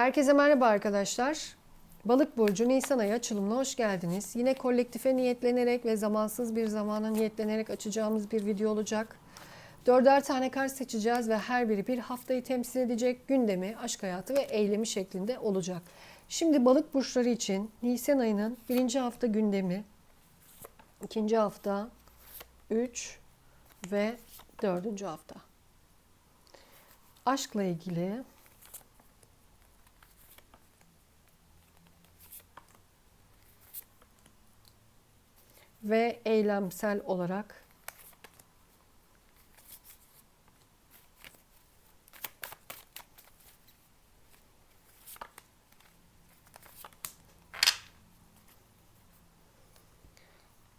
Herkese merhaba arkadaşlar. Balık burcu Nisan ayı açılımına hoş geldiniz. Yine kolektife niyetlenerek ve zamansız bir zamana niyetlenerek açacağımız bir video olacak. Dörder tane kart seçeceğiz ve her biri bir haftayı temsil edecek gündemi, aşk hayatı ve eylemi şeklinde olacak. Şimdi balık burçları için Nisan ayının birinci hafta gündemi, ikinci hafta, üç ve dördüncü hafta. Aşkla ilgili ve eylemsel olarak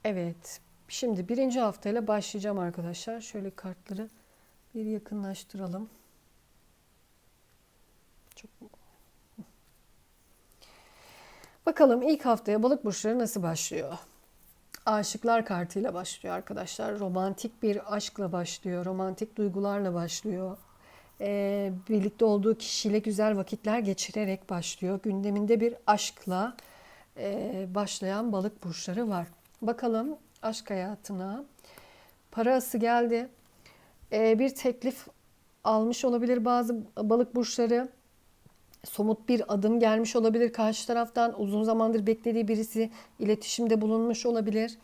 Evet. Şimdi birinci haftayla başlayacağım arkadaşlar. Şöyle kartları bir yakınlaştıralım. Çok Bakalım ilk haftaya balık burçları nasıl başlıyor? Aşıklar kartıyla başlıyor arkadaşlar. Romantik bir aşkla başlıyor. Romantik duygularla başlıyor. Ee, birlikte olduğu kişiyle güzel vakitler geçirerek başlıyor. Gündeminde bir aşkla e, başlayan balık burçları var. Bakalım aşk hayatına. Parası geldi. Ee, bir teklif almış olabilir bazı balık burçları. Somut bir adım gelmiş olabilir karşı taraftan. Uzun zamandır beklediği birisi iletişimde bulunmuş olabilir.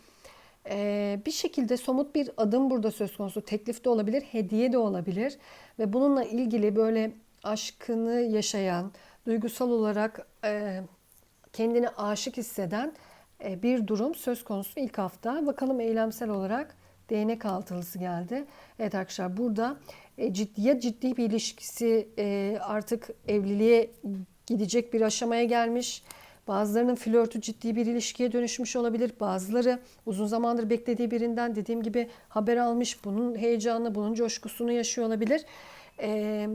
Ee, bir şekilde somut bir adım burada söz konusu. Teklif de olabilir, hediye de olabilir. Ve bununla ilgili böyle aşkını yaşayan, duygusal olarak e, kendini aşık hisseden e, bir durum söz konusu ilk hafta. Bakalım eylemsel olarak değnek altılısı geldi. Evet arkadaşlar burada e, ciddi ya ciddi bir ilişkisi e, artık evliliğe gidecek bir aşamaya gelmiş. Bazılarının flörtü ciddi bir ilişkiye dönüşmüş olabilir. Bazıları uzun zamandır beklediği birinden dediğim gibi haber almış. Bunun heyecanını, bunun coşkusunu yaşıyor olabilir. E,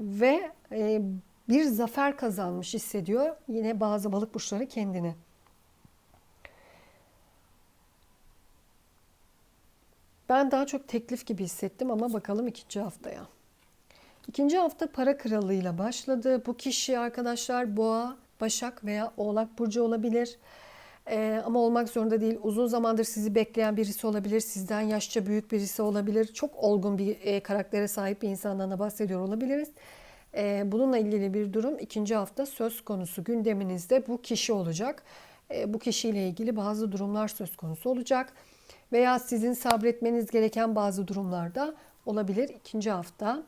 ve e, bir zafer kazanmış hissediyor yine bazı balık burçları kendini. Ben daha çok teklif gibi hissettim ama bakalım ikinci haftaya. İkinci hafta para kralıyla başladı. Bu kişi arkadaşlar boğa, başak veya oğlak burcu olabilir. Ee, ama olmak zorunda değil. Uzun zamandır sizi bekleyen birisi olabilir. Sizden yaşça büyük birisi olabilir. Çok olgun bir e, karaktere sahip bir insandan da bahsediyor olabiliriz. Ee, bununla ilgili bir durum ikinci hafta söz konusu. Gündeminizde bu kişi olacak. Ee, bu kişiyle ilgili bazı durumlar söz konusu olacak veya sizin sabretmeniz gereken bazı durumlarda olabilir ikinci hafta.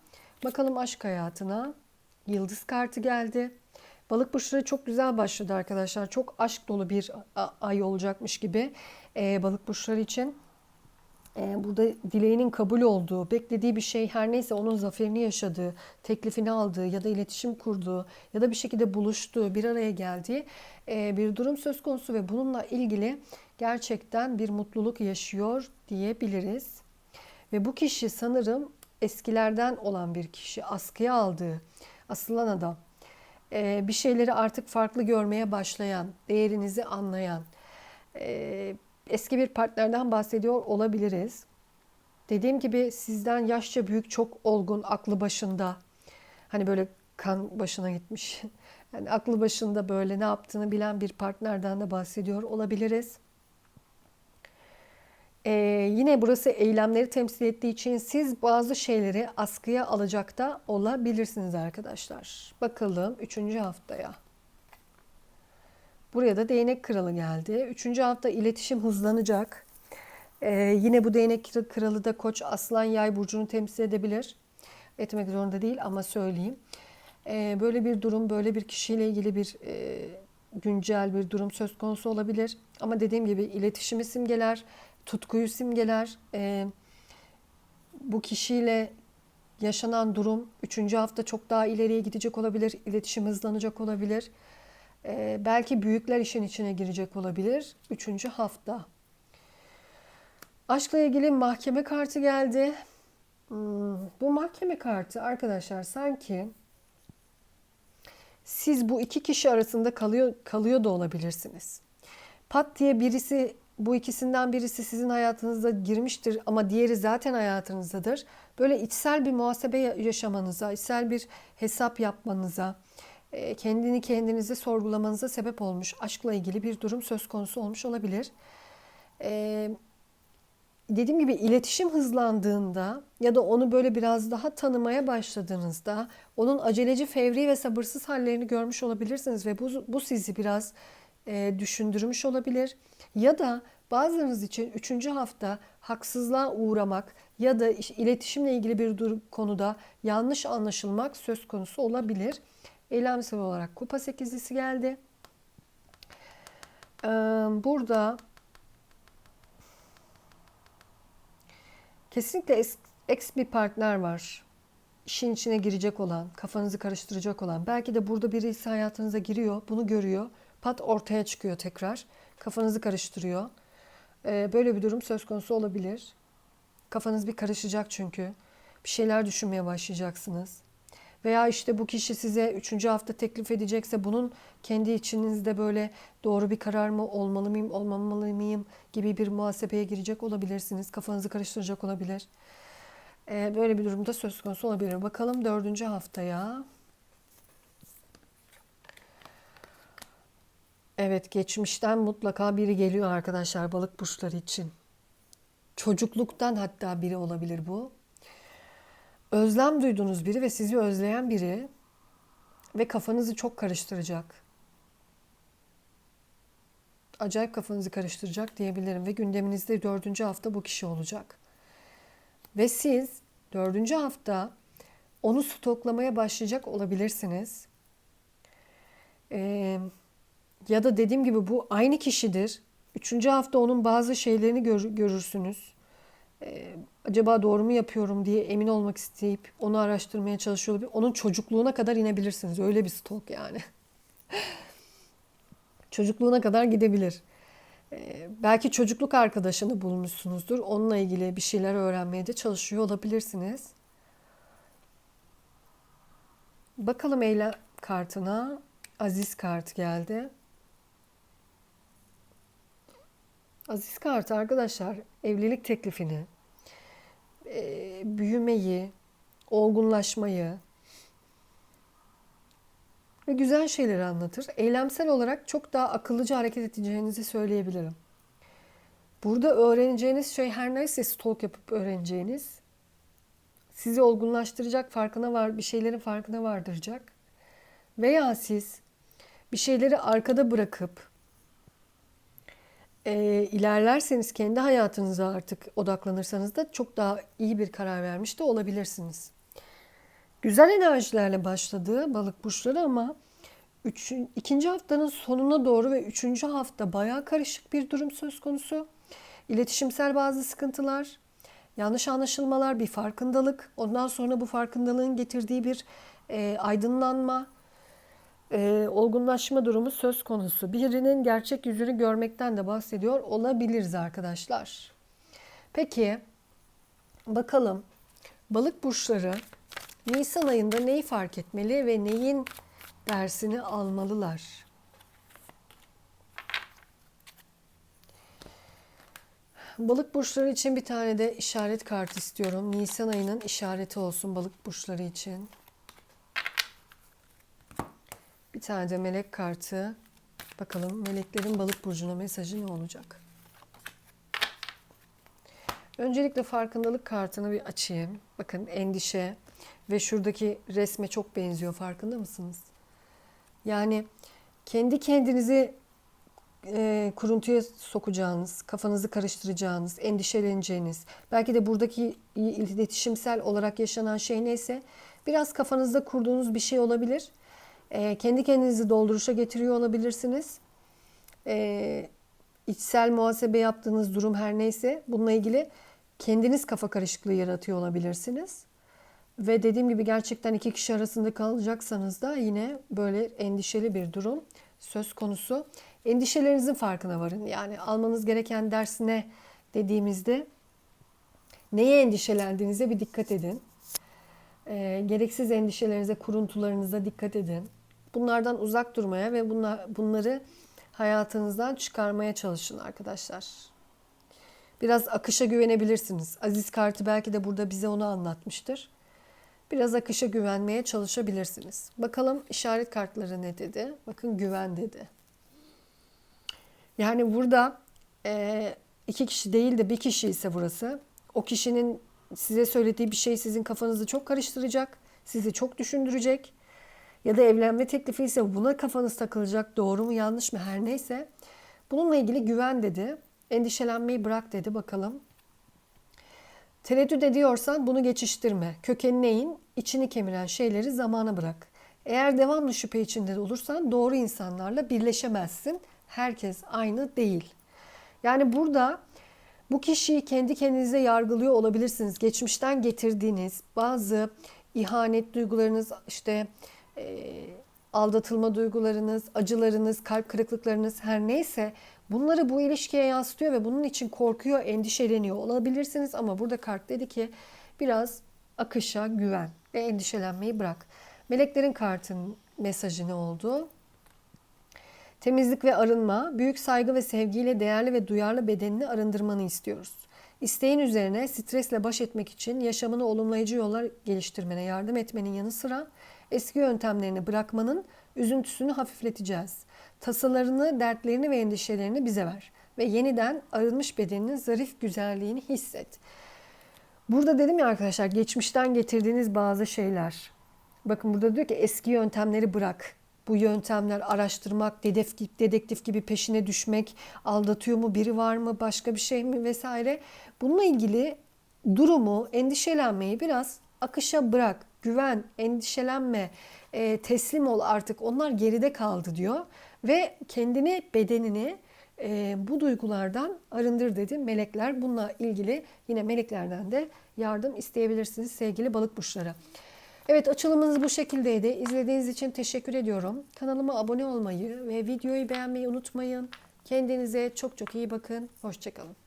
Bakalım aşk hayatına. Yıldız kartı geldi. Balık burçları çok güzel başladı arkadaşlar. Çok aşk dolu bir ay olacakmış gibi balık burçları için. Ee, burada dileğinin kabul olduğu, beklediği bir şey her neyse onun zaferini yaşadığı, teklifini aldığı ya da iletişim kurduğu ya da bir şekilde buluştuğu, bir araya geldiği e, bir durum söz konusu ve bununla ilgili gerçekten bir mutluluk yaşıyor diyebiliriz. Ve bu kişi sanırım eskilerden olan bir kişi, askıya aldığı, asılan adam. Ee, bir şeyleri artık farklı görmeye başlayan, değerinizi anlayan, e, eski bir partnerden bahsediyor olabiliriz. Dediğim gibi sizden yaşça büyük, çok olgun, aklı başında. Hani böyle kan başına gitmiş. Yani aklı başında böyle ne yaptığını bilen bir partnerden de bahsediyor olabiliriz. Ee, yine burası eylemleri temsil ettiği için siz bazı şeyleri askıya alacak da olabilirsiniz arkadaşlar. Bakalım 3. haftaya. Buraya da değnek kralı geldi. 3. hafta iletişim hızlanacak. Ee, yine bu değnek kralı da koç aslan yay burcunu temsil edebilir. Etmek zorunda değil ama söyleyeyim. Ee, böyle bir durum, böyle bir kişiyle ilgili bir e, güncel bir durum söz konusu olabilir. Ama dediğim gibi iletişimi simgeler tutkuyu simgeler. E, bu kişiyle yaşanan durum üçüncü hafta çok daha ileriye gidecek olabilir. İletişim hızlanacak olabilir. E, belki büyükler işin içine girecek olabilir. Üçüncü hafta. Aşkla ilgili mahkeme kartı geldi. Hmm, bu mahkeme kartı arkadaşlar sanki siz bu iki kişi arasında kalıyor kalıyor da olabilirsiniz. Pat diye birisi bu ikisinden birisi sizin hayatınıza girmiştir ama diğeri zaten hayatınızdadır. Böyle içsel bir muhasebe yaşamanıza, içsel bir hesap yapmanıza, kendini kendinize sorgulamanıza sebep olmuş. Aşkla ilgili bir durum söz konusu olmuş olabilir. E, dediğim gibi iletişim hızlandığında ya da onu böyle biraz daha tanımaya başladığınızda onun aceleci, fevri ve sabırsız hallerini görmüş olabilirsiniz ve bu, bu sizi biraz e, düşündürmüş olabilir. Ya da bazılarınız için üçüncü hafta haksızlığa uğramak ya da iletişimle ilgili bir konuda yanlış anlaşılmak söz konusu olabilir. Eylemsel olarak kupa sekizlisi geldi. Burada kesinlikle ex, bir partner var. İşin içine girecek olan, kafanızı karıştıracak olan. Belki de burada birisi hayatınıza giriyor, bunu görüyor. Pat ortaya çıkıyor tekrar. Kafanızı karıştırıyor. Böyle bir durum söz konusu olabilir. Kafanız bir karışacak çünkü. Bir şeyler düşünmeye başlayacaksınız. Veya işte bu kişi size üçüncü hafta teklif edecekse bunun kendi içinizde böyle doğru bir karar mı olmalı mıyım, olmamalı mıyım gibi bir muhasebeye girecek olabilirsiniz. Kafanızı karıştıracak olabilir. Ee, böyle bir durumda söz konusu olabilir. Bakalım dördüncü haftaya. Evet, geçmişten mutlaka biri geliyor arkadaşlar balık burçları için. Çocukluktan hatta biri olabilir bu. Özlem duyduğunuz biri ve sizi özleyen biri ve kafanızı çok karıştıracak. Acayip kafanızı karıştıracak diyebilirim ve gündeminizde dördüncü hafta bu kişi olacak. Ve siz dördüncü hafta onu stoklamaya başlayacak olabilirsiniz. Ee, ya da dediğim gibi bu aynı kişidir. Üçüncü hafta onun bazı şeylerini gör, görürsünüz. Ee, acaba doğru mu yapıyorum diye emin olmak isteyip onu araştırmaya çalışıyor olabilir. Onun çocukluğuna kadar inebilirsiniz. Öyle bir stok yani. çocukluğuna kadar gidebilir. Ee, belki çocukluk arkadaşını bulmuşsunuzdur. Onunla ilgili bir şeyler öğrenmeye de çalışıyor olabilirsiniz. Bakalım eylem kartına. Aziz kart geldi. Aziz kartı arkadaşlar evlilik teklifini, e, büyümeyi, olgunlaşmayı ve güzel şeyleri anlatır. Eylemsel olarak çok daha akıllıca hareket edeceğinizi söyleyebilirim. Burada öğreneceğiniz şey her neyse stalk yapıp öğreneceğiniz sizi olgunlaştıracak, farkına var, bir şeylerin farkına vardıracak. Veya siz bir şeyleri arkada bırakıp e, ilerlerseniz kendi hayatınıza artık odaklanırsanız da çok daha iyi bir karar vermiş de olabilirsiniz. Güzel enerjilerle başladı balık burçları ama üç, ikinci haftanın sonuna doğru ve üçüncü hafta bayağı karışık bir durum söz konusu. İletişimsel bazı sıkıntılar, yanlış anlaşılmalar, bir farkındalık. Ondan sonra bu farkındalığın getirdiği bir e, aydınlanma, e, olgunlaşma durumu söz konusu. Birinin gerçek yüzünü görmekten de bahsediyor olabiliriz arkadaşlar. Peki bakalım balık burçları Nisan ayında neyi fark etmeli ve neyin dersini almalılar? Balık burçları için bir tane de işaret kartı istiyorum. Nisan ayının işareti olsun balık burçları için. Bir tane de melek kartı. Bakalım meleklerin balık burcuna mesajı ne olacak? Öncelikle farkındalık kartını bir açayım. Bakın endişe ve şuradaki resme çok benziyor farkında mısınız? Yani kendi kendinizi e, kuruntuya sokacağınız, kafanızı karıştıracağınız, endişeleneceğiniz, belki de buradaki iletişimsel olarak yaşanan şey neyse biraz kafanızda kurduğunuz bir şey olabilir. E, kendi kendinizi dolduruşa getiriyor olabilirsiniz. E, içsel muhasebe yaptığınız durum her neyse bununla ilgili kendiniz kafa karışıklığı yaratıyor olabilirsiniz. Ve dediğim gibi gerçekten iki kişi arasında kalacaksanız da yine böyle endişeli bir durum söz konusu. Endişelerinizin farkına varın. Yani almanız gereken ders ne dediğimizde neye endişelendiğinize bir dikkat edin. E, gereksiz endişelerinize, kuruntularınıza dikkat edin. Bunlardan uzak durmaya ve bunlar, bunları hayatınızdan çıkarmaya çalışın arkadaşlar. Biraz akışa güvenebilirsiniz. Aziz kartı belki de burada bize onu anlatmıştır. Biraz akışa güvenmeye çalışabilirsiniz. Bakalım işaret kartları ne dedi? Bakın güven dedi. Yani burada e, iki kişi değil de bir kişi ise burası. O kişinin size söylediği bir şey sizin kafanızı çok karıştıracak. Sizi çok düşündürecek. Ya da evlenme teklifi ise buna kafanız takılacak. Doğru mu yanlış mı her neyse. Bununla ilgili güven dedi. Endişelenmeyi bırak dedi bakalım. Tereddüt ediyorsan bunu geçiştirme. Kökenine in, içini kemiren şeyleri zamana bırak. Eğer devamlı şüphe içinde olursan doğru insanlarla birleşemezsin. Herkes aynı değil. Yani burada bu kişiyi kendi kendinize yargılıyor olabilirsiniz. Geçmişten getirdiğiniz bazı ihanet duygularınız, işte e, aldatılma duygularınız, acılarınız, kalp kırıklıklarınız her neyse bunları bu ilişkiye yansıtıyor ve bunun için korkuyor, endişeleniyor olabilirsiniz. Ama burada kart dedi ki biraz akışa güven ve endişelenmeyi bırak. Meleklerin kartın mesajı ne oldu? Temizlik ve arınma, büyük saygı ve sevgiyle değerli ve duyarlı bedenini arındırmanı istiyoruz. İsteğin üzerine stresle baş etmek için yaşamını olumlayıcı yollar geliştirmene yardım etmenin yanı sıra eski yöntemlerini bırakmanın üzüntüsünü hafifleteceğiz. Tasalarını, dertlerini ve endişelerini bize ver ve yeniden arınmış bedeninin zarif güzelliğini hisset. Burada dedim ya arkadaşlar geçmişten getirdiğiniz bazı şeyler. Bakın burada diyor ki eski yöntemleri bırak. Bu yöntemler araştırmak, dedektif, dedektif gibi peşine düşmek, aldatıyor mu, biri var mı, başka bir şey mi vesaire. Bununla ilgili durumu, endişelenmeyi biraz akışa bırak. Güven, endişelenme, e, teslim ol artık. Onlar geride kaldı diyor. Ve kendini, bedenini e, bu duygulardan arındır dedi melekler. Bununla ilgili yine meleklerden de yardım isteyebilirsiniz sevgili balık burçları. Evet açılımınız bu şekildeydi. İzlediğiniz için teşekkür ediyorum. Kanalıma abone olmayı ve videoyu beğenmeyi unutmayın. Kendinize çok çok iyi bakın. Hoşçakalın.